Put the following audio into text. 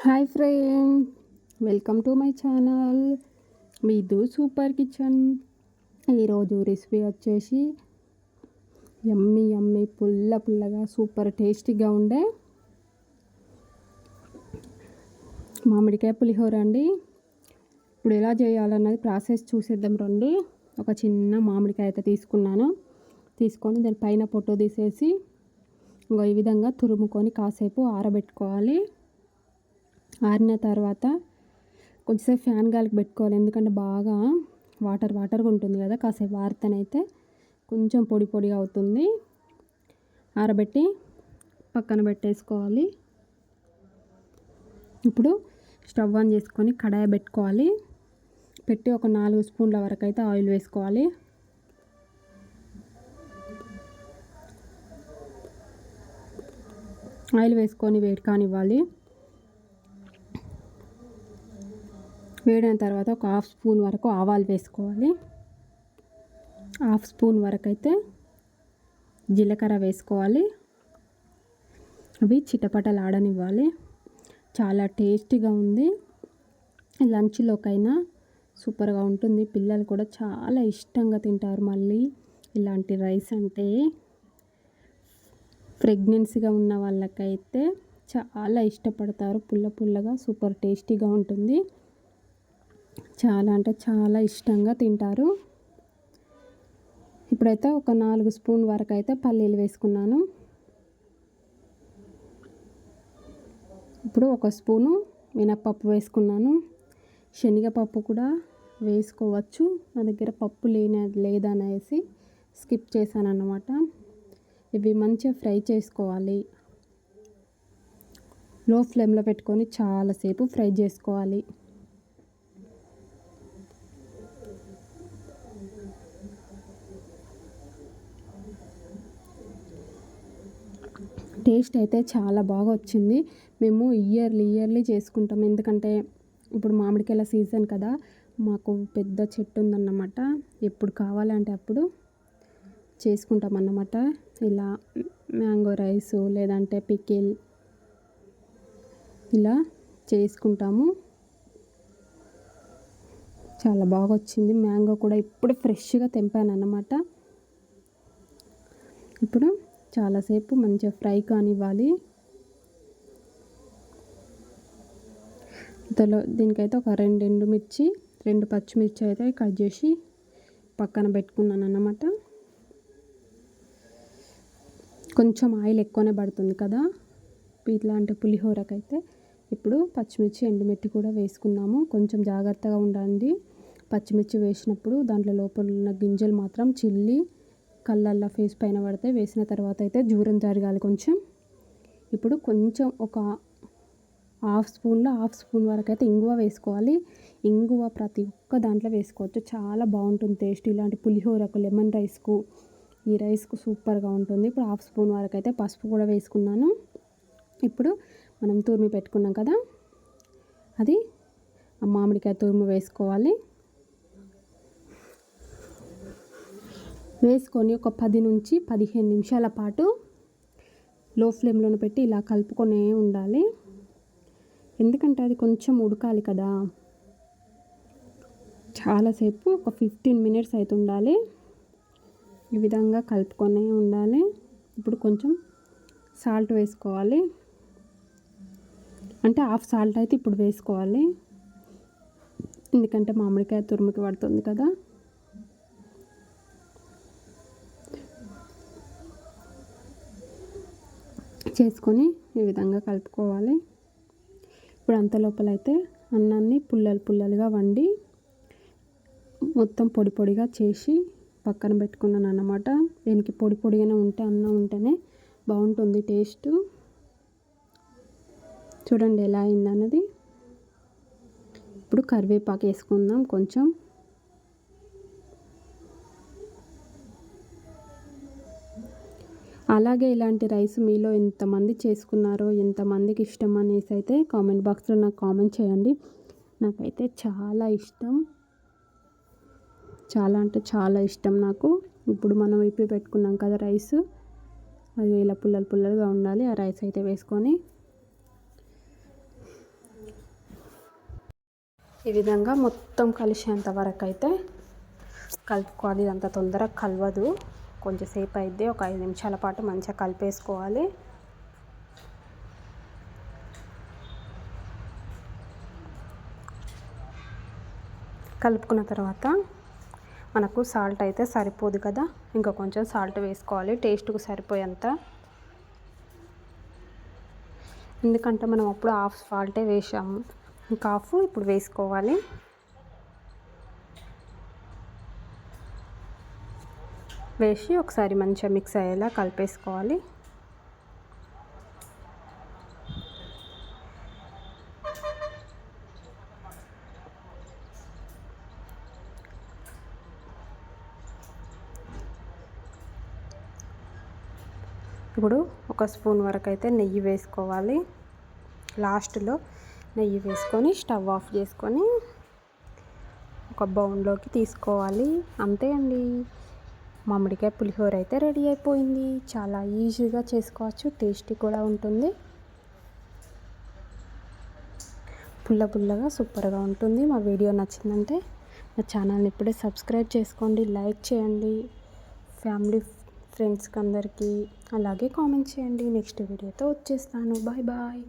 Hi friend welcome to my channel. మీదు super kitchen. ఈరోజు recipe వచ్చేసి ఎమ్మి ఎమ్మి పుల్ల పుల్లగా సూపర్ టేస్టీగా ఉండే మామిడికాయ పులిహోర అండి. ఇప్పుడు ఎలా చేయాలన్నది ప్రాసెస్ చూసేద్దాం రండి. ఒక చిన్న మామిడికాయ అయితే తీసుకున్నాను. తీసుకొని దాని పైన పొట్టు తీసేసి ఇంకో ఈ విధంగా తురుముకొని కాసేపు ఆరబెట్టుకోవాలి. ఆరిన తర్వాత కొంచెంసేపు ఫ్యాన్ గాలికి పెట్టుకోవాలి. ఎందుకంటే బాగా వాటర్ వాటర్గా ఉంటుంది కదా కాసేపు ఆరితేనైతే కొంచెం పొడి పొడిగా అవుతుంది. ఆరబెట్టి పక్కన పెట్టేసుకోవాలి. ఇప్పుడు స్టవ్ ఆన్ చేసుకొని కడాయి పెట్టుకోవాలి. పెట్టి ఒక నాలుగు స్పూన్ల వరకు అయితే ఆయిల్ వేసుకోవాలి. ఆయిల్ వేసుకొని వేడి కానివ్వాలి. వేడిన తర్వాత ఒక హాఫ్ స్పూన్ వరకు ఆవాలు వేసుకోవాలి. హాఫ్ స్పూన్ వరకు అయితే జీలకర్ర వేసుకోవాలి. అవి చిటపటలు ఆడనివ్వాలి. చాలా టేస్టీగా ఉంది. లంచ్లోకైనా సూపర్గా ఉంటుంది. పిల్లలు కూడా చాలా ఇష్టంగా తింటారు మళ్ళీ ఇలాంటి రైస్ అంటే. ప్రెగ్నెన్సీగా ఉన్న వాళ్ళకైతే చాలా ఇష్టపడతారు. పుల్ల పుల్లగా సూపర్ టేస్టీగా ఉంటుంది. చాలా అంటే చాలా ఇష్టంగా తింటారు. ఇప్పుడైతే ఒక నాలుగు స్పూన్ వరకు అయితే పల్లీలు వేసుకున్నాను. ఇప్పుడు ఒక స్పూను మినప్పప్పు వేసుకున్నాను. శనగపప్పు కూడా వేసుకోవచ్చు. నా దగ్గర పప్పు లేని లేదనేసి స్కిప్ చేశాను అన్నమాట ఇవి మంచిగా ఫ్రై చేసుకోవాలి. లో ఫ్లేమ్లో పెట్టుకొని చాలాసేపు ఫ్రై చేసుకోవాలి. టేస్ట్ అయితే చాలా బాగా వచ్చింది. మేము ఇయర్లీ ఇయర్లీ చేసుకుంటాం. ఎందుకంటే ఇప్పుడు మామిడికాయల సీజన్ కదా మాకు పెద్ద చెట్టు ఉందన్నమాట. ఎప్పుడు కావాలంటే అప్పుడు చేసుకుంటాం అన్నమాట. ఇలా మ్యాంగో రైస్ లేదంటే పికిల్ ఇలా చేసుకుంటాము. చాలా బాగా వచ్చింది. మ్యాంగో కూడా ఇప్పుడు ఫ్రెష్గా తెంపాను అన్నమాట ఇప్పుడు చాలాసేపు మంచిగా ఫ్రై కానివ్వాలి. ఇంతలో దీనికైతే ఒక రెండు ఎండుమిర్చి రెండు పచ్చిమిర్చి అయితే కట్ చేసి పక్కన పెట్టుకున్నాను అన్నమాట. కొంచెం ఆయిల్ ఎక్కువనే పడుతుంది కదా. ఇట్లాంటి పులిహోరకైతే ఇప్పుడు పచ్చిమిర్చి ఎండుమిర్చి కూడా వేసుకున్నాము. కొంచెం జాగ్రత్తగా ఉండండి. పచ్చిమిర్చి వేసినప్పుడు దాంట్లో లోపల ఉన్న గింజలు మాత్రం చిల్లి కళ్ళల్లో ఫేస్ పైన పడితే వేసిన తర్వాత అయితే జూరం జరగాలి కొంచెం. ఇప్పుడు కొంచెం ఒక హాఫ్ స్పూన్లో హాఫ్ స్పూన్ వరకు అయితే ఇంగువ వేసుకోవాలి. ఇంగువ ప్రతి ఒక్క దాంట్లో వేసుకోవచ్చు. చాలా బాగుంటుంది టేస్ట్. ఇలాంటి పులిహోరకు లెమన్ రైస్కు ఈ రైస్కు సూపర్గా ఉంటుంది. ఇప్పుడు హాఫ్ స్పూన్ వరకు అయితే పసుపు కూడా వేసుకున్నాను. ఇప్పుడు మనం తురిమి పెట్టుకున్నాం కదా అది మామిడికాయ తురుము వేసుకోవాలి. వేసుకొని ఒక పది నుంచి పదిహేను నిమిషాల పాటు లో ఫ్లేమ్లోనే పెట్టి ఇలా కలుపుకొనే ఉండాలి. ఎందుకంటే అది కొంచెం ఉడకాలి కదా. చాలాసేపు ఒక ఫిఫ్టీన్ మినిట్స్ అయితే ఉండాలి ఈ విధంగా కలుపుకొనే ఉండాలి. ఇప్పుడు కొంచెం సాల్ట్ వేసుకోవాలి. అంటే హాఫ్ సాల్ట్ అయితే ఇప్పుడు వేసుకోవాలి. ఎందుకంటే మామిడికాయ తురుముకి పడుతుంది కదా. చేసుకొని ఈ విధంగా కలుపుకోవాలి. ఇప్పుడు అంత లోపలైతే అన్నాన్ని పుల్లలు పుల్లలుగా వండి మొత్తం పొడి పొడిగా చేసి పక్కన పెట్టుకున్నాను అన్నమాట. దీనికి పొడి పొడిగానే ఉంటే అన్నం ఉంటేనే బాగుంటుంది టేస్ట్. చూడండి ఎలా అయిందన్నది. ఇప్పుడు కరివేపాకు వేసుకుందాం కొంచెం. అలాగే ఇలాంటి రైస్ మీలో ఎంతమంది చేసుకున్నారో ఎంతమందికి ఇష్టం అనేసి అయితే కామెంట్ బాక్స్లో నాకు కామెంట్ చేయండి. నాకైతే చాలా ఇష్టం. చాలా అంటే చాలా ఇష్టం నాకు. ఇప్పుడు మనం ఇప్పి పెట్టుకున్నాం కదా రైస్. అది ఇలా పుల్లలు పుల్లలుగా ఉండాలి. ఆ రైస్ అయితే వేసుకొని ఈ విధంగా మొత్తం కలిసేంత వరకు అయితే కలుపుకోవాలి. అంత తొందరగా కలవదు. కొంచెంసేపు అయితే ఒక ఐదు నిమిషాల పాటు మంచిగా కలిపేసుకోవాలి. కలుపుకున్న తర్వాత మనకు సాల్ట్ అయితే సరిపోదు కదా ఇంకా కొంచెం సాల్ట్ వేసుకోవాలి టేస్ట్కు సరిపోయేంత. ఎందుకంటే మనం అప్పుడు హాఫ్ సాల్టే వేసాము ఇంకా హాఫ్ ఇప్పుడు వేసుకోవాలి. వేసి ఒకసారి మంచిగా మిక్స్ అయ్యేలా కలిపేసుకోవాలి. ఇప్పుడు ఒక స్పూన్ వరకు అయితే నెయ్యి వేసుకోవాలి. లాస్ట్లో నెయ్యి వేసుకొని స్టవ్ ఆఫ్ చేసుకొని ఒక బౌన్లోకి తీసుకోవాలి. అంతే అండి. మామిడికాయ పులిహోర అయితే రెడీ అయిపోయింది. చాలా ఈజీగా చేసుకోవచ్చు. టేస్టీ కూడా ఉంటుంది. పుల్ల పుల్లగా సూపర్గా ఉంటుంది. మా వీడియో నచ్చిందంటే నా ఛానల్ని ఇప్పుడే సబ్స్క్రైబ్ చేసుకోండి. లైక్ చేయండి. ఫ్యామిలీ ఫ్రెండ్స్కి అందరికీ అలాగే కామెంట్ చేయండి. నెక్స్ట్ వీడియోతో వచ్చేస్తాను. Bye bye.